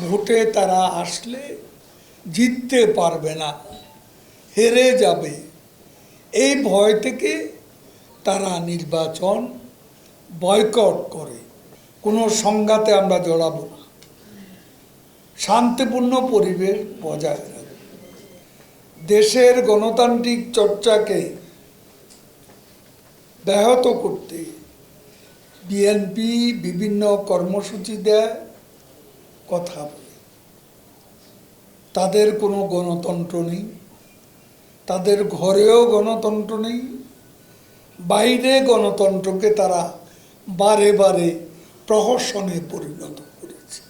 ভোটে তারা আসলে জিততে পারবে না, হেরে যাবে। এই ভয় থেকে তারা নির্বাচন বয়কট করে। কোনো সংঘাতে আমরা জড়াবো না। শান্তিপূর্ণ পরিবেশ বজায় রাখবে দেশের গণতান্ত্রিক চর্চাকে ব্যাহত করতে বিএনপি বিভিন্ন কর্মসূচি দেয়। কথা বলে। তাদের কোনো গণতন্ত্র নেই। তাদের ঘরেও গণতন্ত্র নেই। বাইরে গণতন্ত্রকে তারা বারে বারে প্রহসনে পরিণত করেছে।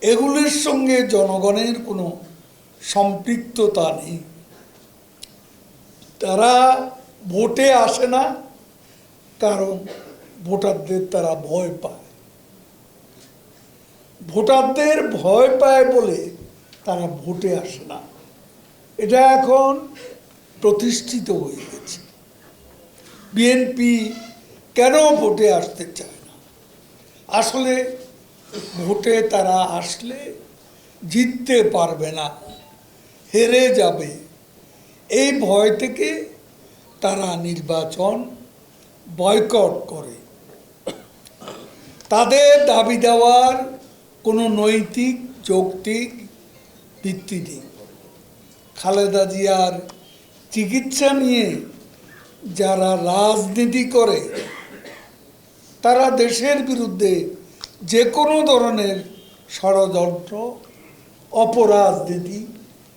এগুলির সঙ্গে জনগণের কোনো সম্পৃক্ততা নেই। তারা ভোটে আসে না, কারণ ভোটারদের তারা ভয় পায়। ভোটারদের ভয় পায় বলে তারা ভোটে আসে না। এটা এখন প্রতিষ্ঠিত হয়ে গেছে। বিএনপি কেন ভোটে আসতে চায় না? আসলে ভোটে তারা আসলে জিততে পারবে না, হেরে যাবে। এই ভয় থেকে তারা নির্বাচন বয়কট করে। তাদের দাবি দেওয়ার কোনো নৈতিক যৌক্তিক ভিত্তি নেই। খালেদা জিয়ার চিকিৎসা নিয়ে যারা রাজনীতি করে তারা দেশের বিরুদ্ধে যে কোনো ধরনের ষড়যন্ত্র অপরাজনীতি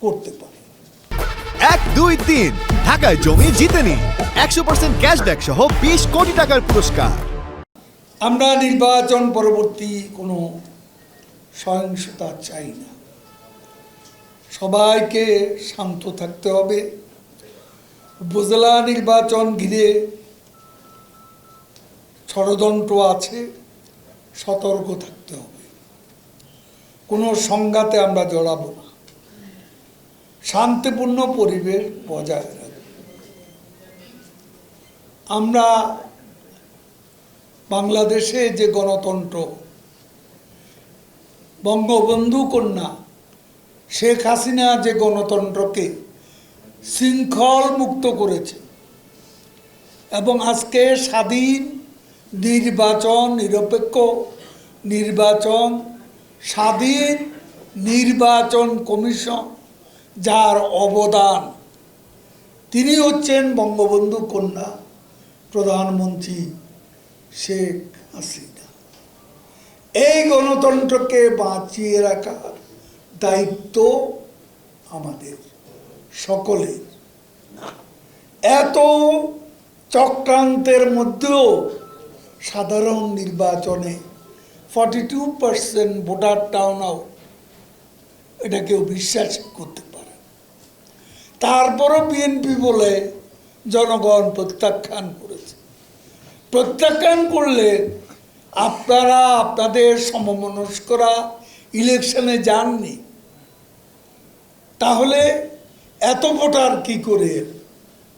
করতে পারে। এক দুই তিন। ঢাকায় জমি জিতে নিন একশো পার্সেন্ট ক্যাশব্যাক সহ বিশ কোটি টাকার পুরস্কার। আমরা নির্বাচন পরবর্তী কোনো সহিংসতা চাই না। সবাইকে শান্ত থাকতে হবে। উপজেলা নির্বাচন ঘিরে ষড়যন্ত্র আছে, সতর্ক থাকতে হবে। কোনো সংঘাতে আমরা জড়াবো না। শান্তিপূর্ণ পরিবেশ বজায় রাখব। আমরা বাংলাদেশে যে গণতন্ত্র বঙ্গবন্ধু কন্যা, শেখ হাসিনা যে গণতন্ত্রকে শৃঙ্খল মুক্ত করেছে এবং আজকে স্বাধীন, নির্বাচন, নিরপেক্ষ নির্বাচন, স্বাধীন নির্বাচন কমিশন, যার অবদান, তিনি হচ্ছেন বঙ্গবন্ধু কন্যা প্রধানমন্ত্রী শেখ হাসিনা। এই গণতন্ত্রকে বাঁচিয়ে রাখার দায়িত্ব আমাদের, সকলের এত চক্রান্তের মধ্যেও সাধারণ নির্বাচনে forty two percent voter turnout এটা কেউ বিশ্বাস করতে পারে। তারপরও বিএনপি বলে জনগণ প্রত্যাখ্যান করেছে প্রত্যাখ্যান করলে আপনারা আপনাদের সমমনস্করা ইলেকশনে যাননি তাহলে এত ভোটার কি করে?